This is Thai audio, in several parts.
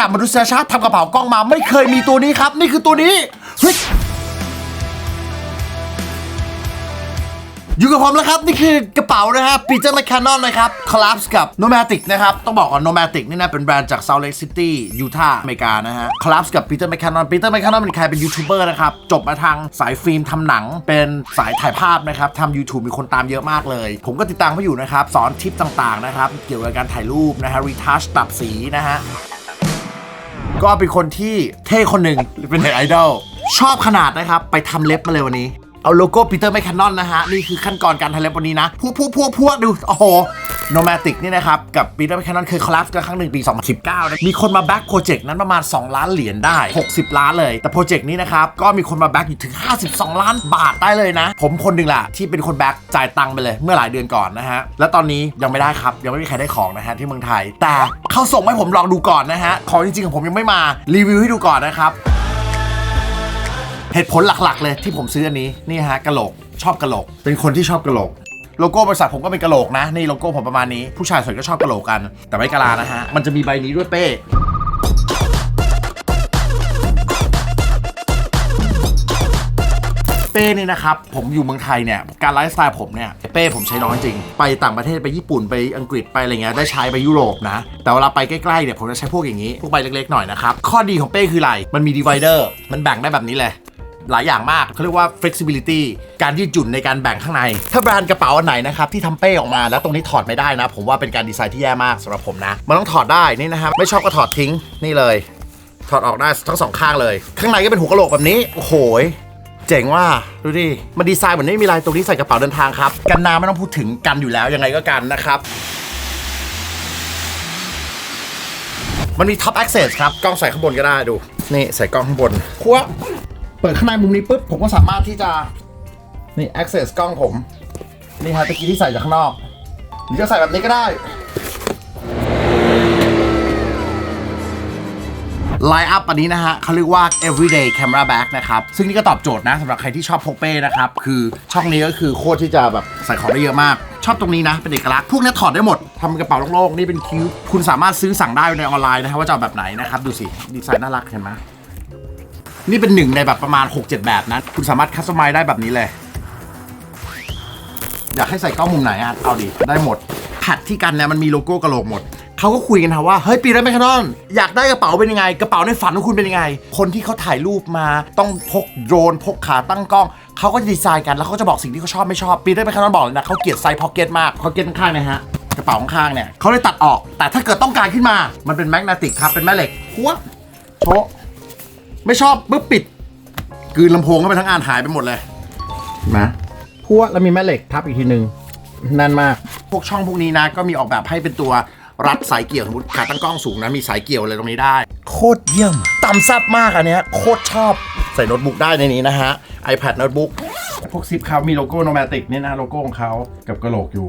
ต่มนุษยชาติทำกระเป๋ากล้องมา ไม่เคยมีตัวนี้ครับ นี่คือตัวนี้เฮ้ยอยู่กับผมแล้วครับ นี่คือกระเป๋านะครับปีเตอร์แมคคานอนนะครับคอล a สกับโน m a ติกนะครับ ต้องบอกก่อนโน m a ติกนี่นะเป็นแบรนด์จาก Salt Lake City ยูทาห์อเมริกานะฮะคอล a สกับปีเตอร์แมคคานอนปีเตอร์แมคคานอนเป็นใครเป็นยูทูบเบอร์นะครับ จบมาทางสายฟิล์มทำหนัง เป็นสายถ่ายภาพนะครับทำ YouTube มีคนตามเยอะมากเลย ผมก็ติดตามเขาอยู่นะครับ สอนทิปต่างๆนะครับ เกี่ยวกับการถ่ายรูปนะฮะรีทัชปรับสีนะฮะ ก็เป็นคนที่เท่คนหนึ่งเป็นเน็ตไอดอลชอบขนาดนะครับ ไปทำเล็บมาเลยวันนี้ เอาโลโก้ปีเตอร์แมคคานอนนะฮะ นี่คือขั้นตอนการทำเล็บวันนี้นะพวกพวกพวกพวกดู โอ้โห โนแมติกนี่นะครับ กับปีเตอร์แคคานอนเคยคอลลาบกันครั้งหนึ่งปี 2019นะมีคนมาแบ็กโปรเจกต์นั้นประมาณ 2 ล้านเหรียญได้ 60 ล้านเลย แต่โปรเจกต์นี้นะครับ ก็มีคนมาแบ็กอยู่ถึง 52 ล้านบาทได้เลยนะ ผมคนหนึ่งแหละที่เป็นคนแบ็กจ่ายตังค์ไปเลยเมื่อหลายเดือนก่อนนะฮะ และตอนนี้ยังไม่ได้ครับ ยังไม่มีใครได้ของนะฮะที่เมืองไทย แต่เขาส่งมาให้ผมลองดูก่อนนะฮะของจริงๆของผมยังไม่มารีวิวให้ดูก่อนนะครับเหตุผลหลักๆ เลยที่ผมซื้ออันนี้นี่ฮะกะโหลกชอบกะโหลกเป็นคนที่ชอบกะโหลก โลโก้บริษัทผมก็เป็นกะโหลกนะนี่โลโก้ผมประมาณนี้ผู้ชายส่วนก็ชอบกะโหลกกัน แต่ไม่กะลานะฮะมันจะมีใบนี้ด้วยเป้เป้นี่นะครับ ผมอยู่เมืองไทยเนี่ย การไลฟ์สไตล์ผมเนี่ย เป้ผมใช้น้อยจริง ไปต่างประเทศไปญี่ปุ่นไปอังกฤษไปอะไรเงี้ยได้ใช้ไปยุโรปนะ แต่เวลาไปใกล้ๆเนี่ยผมจะใช้พวกอย่างนี้ พวกใบเล็กๆหน่อยนะครับ ข้อดีของเป้คืออะไร มันมีดีไวเดอร์มันแบ่งได้แบบนี้เลย หลายอย่างมากเขาเรียกว่า flexibility การยืดหยุ่นในการแบ่งข้างใน ถ้าแบรนด์กระเป๋าอันไหนนะครับที่ทำเป้ออกมาแล้วตรงนี้ถอดไม่ได้นะ ผมว่าเป็นการดีไซน์ที่แย่มากสำหรับผมนะ มันต้องถอดได้นี่นะครับไม่ชอบก็ถอดทิ้งนี่เลย ถอดออกได้ทั้งสองข้างเลย ข้างในก็เป็นหัวกะโหลกแบบนี้โอ้โหเจ๋งว่าดูดิ มันดีไซน์เหมือนไม่มีลายตรงที่ใส่กระเป๋าเดินทางครับ กันน้ำไม่ต้องพูดถึงกันอยู่แล้วยังไงก็กันนะครับ มันมี top access ครับ กล้องใส่ข้างบนก็ได้ดู นี่ใส่กล้องข้างบนคัว เปิดข้างในมุมนี้ปุ๊บผมก็สามารถที่จะนี่ access กล้องผม นี่ฮะตะกี้ที่ใส่จากข้างนอก หรือจะใส่แบบนี้ก็ได้ ไลน์อัพอันนี้นะฮะเขาเรียกว่า everyday camera bag นะครับ ซึ่งนี่ก็ตอบโจทย์นะสำหรับใครที่ชอบพกเป้นะครับ คือช่องนี้ก็คือโคตรที่จะแบบใส่ของได้เยอะมาก ชอบตรงนี้นะ เป็นเอกลักษณ์พวกนี้ถอดได้หมดทำกระเป๋าโล่งๆนี่เป็นคิวคุณสามารถซื้อสั่งได้ในออนไลน์นะครับว่าจะเอาแบบไหนนะครับดูสิดีไซน์น่ารักเห็นไหม นี่เป็นหนึ่งในแบบประมาณ 6-7 แบบนะ คุณสามารถคัสตอมไมได้แบบนี้เลย อยากให้ใส่กล้องมุมไหนอะเอาดิ ได้หมดแพดที่กันเนี่ยมันมีโลโก้กระโหลกหมดเขาก็คุยกันนะว่าเฮ้ยปีนั้นแมคคานอนอยากได้กระเป๋าเป็นยังไง กระเป๋าในฝันของคุณเป็นยังไง คนที่เขาถ่ายรูปมาต้องพกโดรนพกขาตั้งกล้อง เขาก็จะดีไซน์กันแล้วเขาจะบอกสิ่งที่เขาชอบไม่ชอบปีนั้นแมคคานอนบอกเลยนะเขาเกลียดไซส์พ็อกเก็ตมากพ็อกเก็ตข้างๆนะฮะกระเป๋าข้างๆเนี่ยเขาเลยตัดออก แต่ถ้าเกิดต้องการขึ้นมา มันเป็นแมกนาติกครับเป็นแม่เหล็กหัวโชะ ไม่ชอบปุ๊บปิดกลืนลำโพงเข้าไปทั้งอันหายไปหมดเลยนะพัวแล้วมีแม่เหล็กทับอีกทีหนึ่งแน่นมาก พวกช่องพวกนี้นะ ก็มีออกแบบให้เป็นตัวรัดสายเกี่ยวสมมติขาตั้งกล้องสูงนะมีสายเกี่ยวอะไรตรงนี้ได้ โคตรเยี่ยมต่ำซับมากอันเนี้ยโคตรชอบใส่โน้ตบุ๊กได้ในนี้นะฮะ iPad โน้ตบุ๊กพวกซิปเขามีโลโก้โนแมติกนี่นะโลโก้ของเขากับกระโหลกอยู่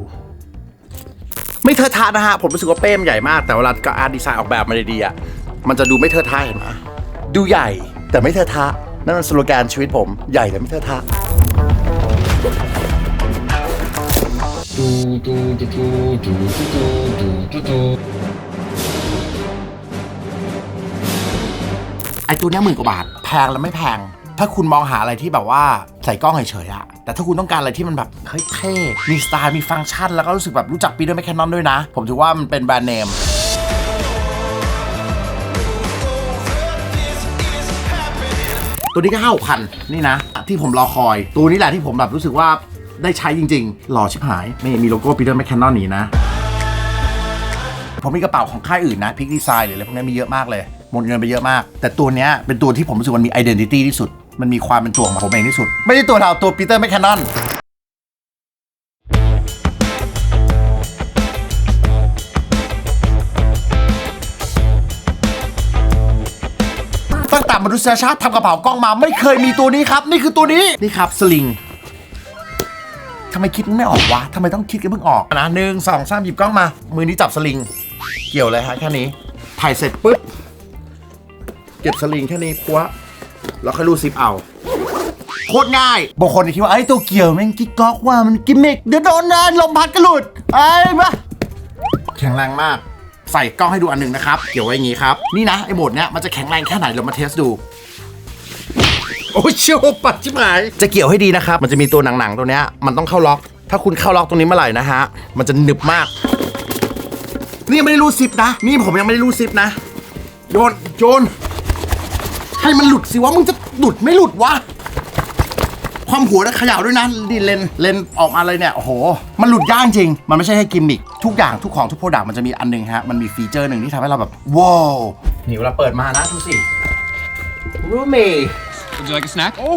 ไม่เทอะทะนะฮะ ผมรู้สึกว่าเป้มใหญ่มากแต่เวลาก็อาร์ตดีไซน์ออกแบบมาดีๆอะมันจะดูไม่เทอะทะเห็นไหม ดูใหญ่แต่ไม่เทอะทะ นั่นเป็นสโลแกนชีวิตผมใหญ่แต่ไม่เทอะทะไอตัวนี้หมื่นกว่าบาท แพงแล้วไม่แพง ถ้าคุณมองหาอะไรที่แบบว่าใส่กล้องเฉยๆอะแต่ถ้าคุณต้องการอะไรที่มันแบบเฮ้ยเท่ มีสไตล์ มีฟังก์ชัน แล้วก็รู้สึกแบบรู้จักปีด้วยแมคแคนนอนด้วยนะ ผมถือว่ามันเป็นแบรนด์เนม ตัวนี้ก็ห้าหกพันนี่นะ ที่ผมรอคอย ตัวนี้แหละที่ผมแบบรู้สึกว่าได้ใช้จริงๆ หล่อชิบหาย ไม่มีโลโก้ปีเตอร์แมคแคนนอนนี่นะ ผมมีกระเป๋าของค่ายอื่นนะพิกดีไซน์หรืออะไรพวกนี้มีเยอะมากเลยหมดเงินไปเยอะมาก แต่ตัวนี้เป็นตัวที่ผมรู้สึกมันมีไอดีนิตี้ที่สุด มันมีความเป็นตัวของผมเองที่สุด ไม่ใช่ตัวเราตัวปีเตอร์แมคแคนนอน ตั้งแต่มนุษยชาติทำกระเป๋ากล้องมา ไม่เคยมีตัวนี้ครับ นี่คือตัวนี้นี่ครับสลิงทำไมคิดไม่ออกวะทำไมต้องคิดกันเพิ่งออกนะหนึ่งสองสามหยิบกล้องมา มือนี้จับสลิง เกี่ยวเลยฮะแค่นี้ ถ่ายเสร็จปุ๊บ เก็บสลิงแค่นี้คว้าแล้วค่อยรูดซิปเอา โคตรง่าย บางคนคิดว่าไอ้ตัวเกี่ยวแม่งกิ๊กก๊อกว่ามันกิมมิกเดี๋ยวโดนนะลมพัดกระหลุดไอ้บ้าแข็งแรงมาก ใส่กล้องให้ดูอันหนึ่งนะครับเกี่ยวไว้อย่างงี้ครับ นี่นะไอ้โหมดเนี้ยมันจะแข็งแรงแค่ไหนเรามาเทสดูโอ้เชี่ยวปัดชิบหายจะเกี่ยวให้ดีนะครับ มันจะมีตัวหนังๆตัวเนี้ยมันต้องเข้าล็อก ถ้าคุณเข้าล็อกตรงนี้เมื่อไหร่นะฮะ มันจะหนึบมาก นี่ยังไม่ได้รูดซิปนะ นี่ผมยังไม่ได้รูดซิปนะ โยน โยน ให้มันหลุดสิวะ มึงจะหลุดไม่หลุดวะ ความหัวนะเขย่าด้วยนะดีเลนเลนออกมาเลยเนี่ยโอ้โห มันหลุดยากจริง มันไม่ใช่แค่กิมมิคทุกอย่างทุกของทุกโปรดักต์มันจะมีอันหนึงฮะมันมีฟีเจอร์หนึ่งที่ทำให้เราแบบว้าวนี่เวลาเปิดมานะดูสิรูเม Would you like a snack? โอ้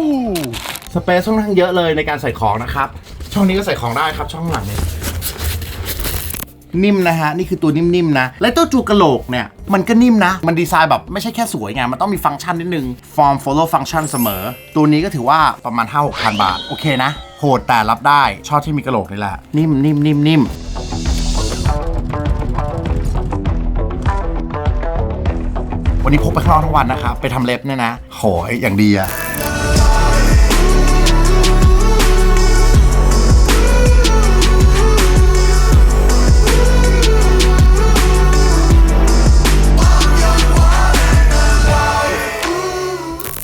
สเปซค่อนข้างเยอะเลยในการใส่ของนะครับ ช่องนี้ก็ใส่ของได้ครับช่องหลังเนี่ย นิ่มนะฮะ นี่คือตัวนิ่มๆนะ และตัวจูกระโหลกเนี่ย มันก็นิ่มนะ มันดีไซน์แบบไม่ใช่แค่สวยไงมันต้องมีฟังก์ชันนิดนึง form follow function เสมอ ตัวนี้ก็ถือว่าประมาณ 5 6 0 0 0 บาท โอเคนะ โหดแต่รับได้ ชอบที่มีกระโหลกนี่แหละ นิ่มนิ่มนิ่มนิ่มวันนี้พกไปข้างนอกทั้งวันนะครับ ไปทำเล็บเนี่ยนะโหยอย่างดีอะ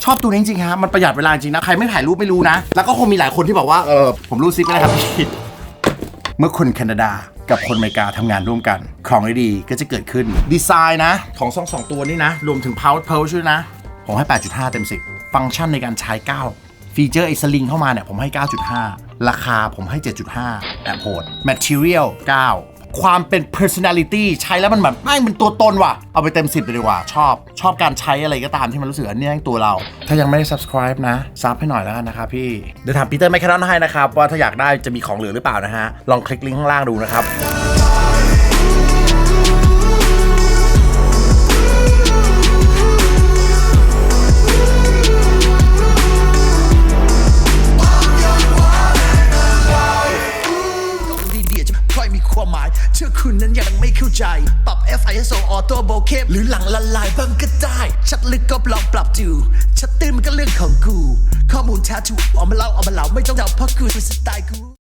ชอบตัวนี้จริงๆครับมันประหยัดเวลาจริงนะ ใครไม่ถ่ายรูปไม่รู้นะ แล้วก็คงมีหลายคนที่บอกว่าเออผมรู้ซิปไม่ได้ครับพี่เมื่อคนแคนาดากับคนอเมริกาทำงานร่วมกัน ของดีๆก็จะเกิดขึ้นดีไซน์นะ ของสองสองตัวนี้นะ รวมถึง power pulse ด้วยนะ ผมให้ 8.5 เต็ม 10 ฟังก์ชันในการใช้ 9 ฟีเจอร์ไอ้สลิงเข้ามาเนี่ยผมให้ 9.5 ราคาผมให้ 7.5แอบโหด material 9 ความเป็น personality ใช้แล้วมันแบบไม่งเป็นตัวตนว่ะ เอาไปเต็ม10เลยดีกว่า ชอบ ชอบการใช้อะไรก็ตามที่มันรู้สึกอันนี้แม่งตัวเรา ถ้ายังไม่ได้ subscribe นะซับให้หน่อยแล้วกันนะครับพี่ เดี๋ยวถามปีเตอร์แมคแคนนอนให้นะครับ ว่าถ้าอยากได้จะมีของเหลือหรือเปล่านะฮะ ลองคลิกลิงก์ข้างล่างดูนะครับ ค่อยมีความหมาย เชื่อคุณนั้นยังไม่เข้าใจ ปรับ F I S O Auto Bokeh หรือหลังละลายบ้างก็ได้ ชัดลึกก็ลองปรับดูชัดตื้นมันก็เรื่องของกู ข้อมูลแท้ถูกเอามาเล่าเอามาเล่าไม่ต้องเดาเพราะกูเป็นสไตล์กู